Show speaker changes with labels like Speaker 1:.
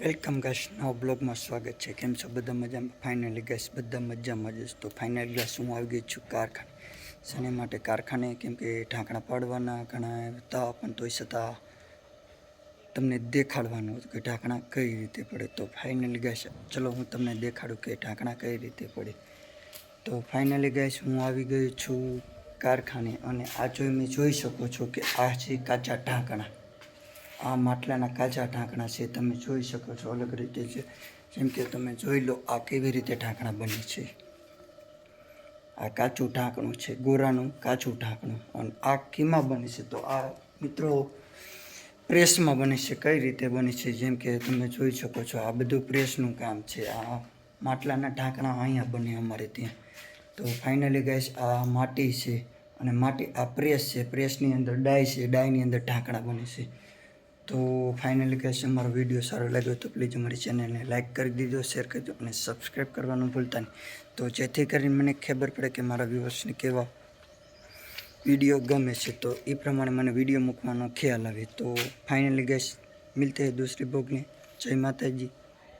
Speaker 1: Welcome guys, નવા બ્લોગમાં સ્વાગત છે. કેમ છો? બધા મજામાં? ફાઇનલી ગાઈસ, બધા મજામાં જ તો ફાઇનલી ગાઈસ હું આવી ગઈ છું કારખાને. શને માટે કારખાને? કેમ કે ઢાંકણા પાડવાના, ઘણા હતા, પણ તોય છતાં તમને દેખાડવાનું હતું કે ઢાંકણા કઈ રીતે પડે. તો ફાઇનલી ગાઈસ, ચલો હું તમને દેખાડું કે ઢાંકણા કઈ રીતે પડે. તો ફાઇનલી ગાઈસ હું આવી ગયો છું કારખાને અને આ જોઈ મેં જોઈ શકો છો કે આ છે કાચા ઢાંકણા. આ માટલાના કાચા ઢાંકણા છે, તમે જોઈ શકો છો અલગ રીતે છે. જેમ કે તમે જોઈ લો આ કેવી રીતે ઢાંકણા બને છે. આ કાચું ઢાંકણું છે, ગોરાનું કાચું ઢાંકણું. અને આ કીમાં બને છે? તો આ મિત્રો પ્રેસમાં બને છે, કઈ રીતે બને છે? જેમ કે તમે જોઈ શકો છો, આ બધું પ્રેસનું કામ છે. આ માટલાના ઢાંકણા અહીંયા બને અમારે ત્યાં. તો ફાઇનલી ગાઈસ, આ માટી છે અને માટી આ પ્રેસ છે. પ્રેસની અંદર ડાય છે, ડાયની અંદર ઢાંકણા બને છે. તો ફાઇનલી કહેશે અમારો વીડિયો સારો લાગ્યો તો પ્લીઝ અમારી ચેનલને લાઇક કરી દીધો શેર કરજો અને સબસ્ક્રાઈબ કરવાનું ભૂલતા નહીં. તો જેથી કરીને મને ખબર પડે કે મારા વ્યૂઅર્સને કેવા વીડિયો ગમે છે, તો એ પ્રમાણે મને વીડિયો મૂકવાનો ખ્યાલ આવે. તો ફાઇનલી ગેસ મિલતે દૂસરી ભોગને જય માતાજી.